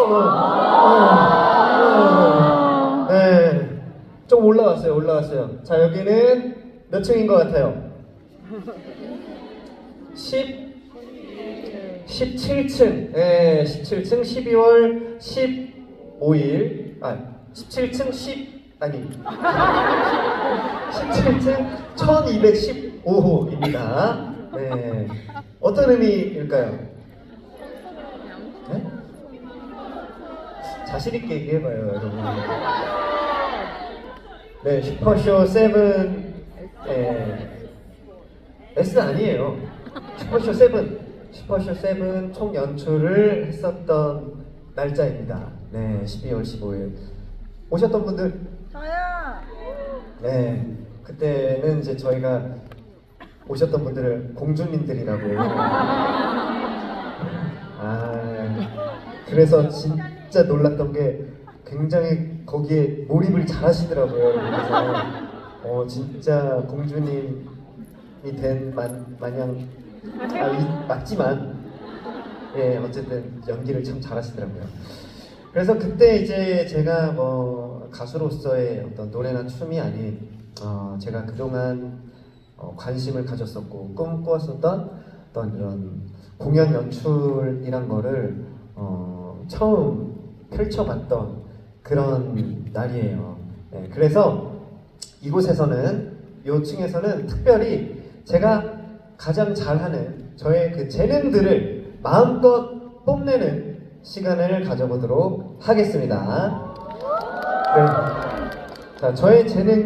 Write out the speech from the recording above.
어, 어. 네, 좀 올라갔어요, 올라갔어요. 자, 여기는 몇 층인 것 같아요? 10, 17층. 네, 17층 12월 15일. 아, 17층 10, 아니. 17층 1215호입니다. 네. 어떤 의미일까요? 네? 자신 있게 얘기해봐요, 여러분. 네, 슈퍼쇼 7, 예. S 아니에요. 슈퍼쇼 7. 슈퍼쇼 7 총 연출을 했었던 날짜입니다. 네, 12월 15일. 오셨던 분들 저요. 네, 그때는 이제 저희가 오셨던 분들을 공주님들이라고. 아, 그래서 진 짜 놀랐던 게 굉장히 거기에 몰입을 잘 하시더라고요. 그래서, 어, 진짜 공주님이 된 만, 마냥, 아, 이- 맞지만, 예, 어쨌든 연기를 참 잘하시더라고요. 그래서 그때 이제 제가 뭐 가수로서의 어떤 노래나 춤이 아닌 어, 제가 그동안 어, 관심을 가졌었고 꿈꾸었었던 어떤 이런 공연 연출이란 거를 어, 처음 펼쳐봤던 그런 날이에요. 네, 그래서 이곳에서는 요 층에서는 특별히 제가 가장 잘하는 저의 그 재능들을 마음껏 뽐내는 시간을 가져보도록 하겠습니다. 네. 자, 저의 재능